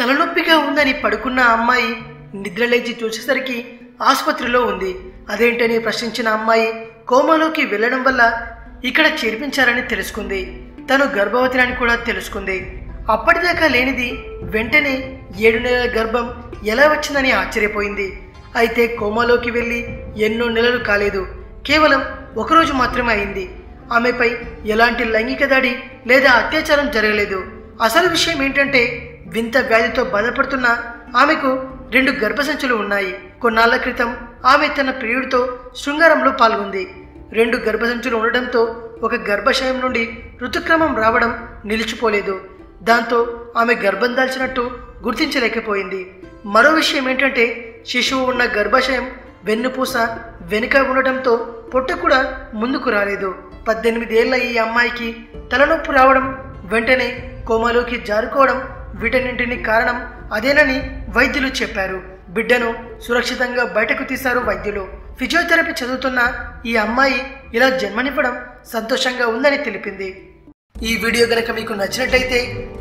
తలనొప్పిగా ఉందని పడుకున్న అమ్మాయి నిద్రలేచి చూసేసరికి ఆసుపత్రిలో ఉంది. అదేంటని ప్రశ్నించిన అమ్మాయి కోమాలోకి వెళ్ళడం వల్ల ఇక్కడ చేర్పించారని తెలుసుకుంది. తను గర్భవతిని కూడా తెలుసుకుంది. అప్పటిదాకా లేనిది వెంటనే ఏడు నెలల గర్భం ఎలా వచ్చిందని ఆశ్చర్యపోయింది. అయితే కోమాలోకి వెళ్ళి ఎన్నో నెలలు కాలేదు. కేవలం ఒకరోజు మాత్రమే అయింది. ఆమెపై ఎలాంటి లైంగిక దాడి లేదా అత్యాచారం జరగలేదు. అసలు విషయం ఏంటంటే వింత వ్యాధితో బాధపడుతున్న ఆమెకు రెండు గర్భసంచులు ఉన్నాయి. కొన్నాళ్ళ క్రితం ఆమె తన ప్రియుడితో శృంగారంలో పాల్గొంది. రెండు గర్భసంచులు ఉండడంతో ఒక గర్భాశయం నుండి ఋతుక్రమం రావడం నిలిచిపోలేదు. దాంతో ఆమె గర్భం దాల్చినట్టు గుర్తించలేకపోయింది. మరో విషయం ఏంటంటే శిశువు ఉన్న గర్భాశయం వెన్నుపూస వెనుక ఉండటంతో పొట్ట కూడా ముందుకు రాలేదు. పద్దెనిమిదేళ్ళ ఈ అమ్మాయికి తలనొప్పి రావడం వెంటనే కోమాలోకి జారుకోవడం వీటన్నింటిని కారణం అదేనని వైద్యులు చెప్పారు. బిడ్డను సురక్షితంగా బయటకు తీశారు వైద్యులు. ఫిజియోథెరపీ చదువుతున్న ఈ అమ్మాయి ఇలా జన్మనివ్వడం సంతోషంగా ఉందని తెలిపింది. ఈ వీడియో గనక మీకు నచ్చినట్లయితే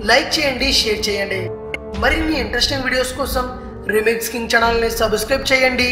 లైక్ చేయండి షేర్ చేయండి. మరిన్ని ఇంట్రెస్టింగ్ వీడియోస్ కోసం రిమిక్స్ కింగ్ ఛానల్ని సబ్స్క్రైబ్ చేయండి.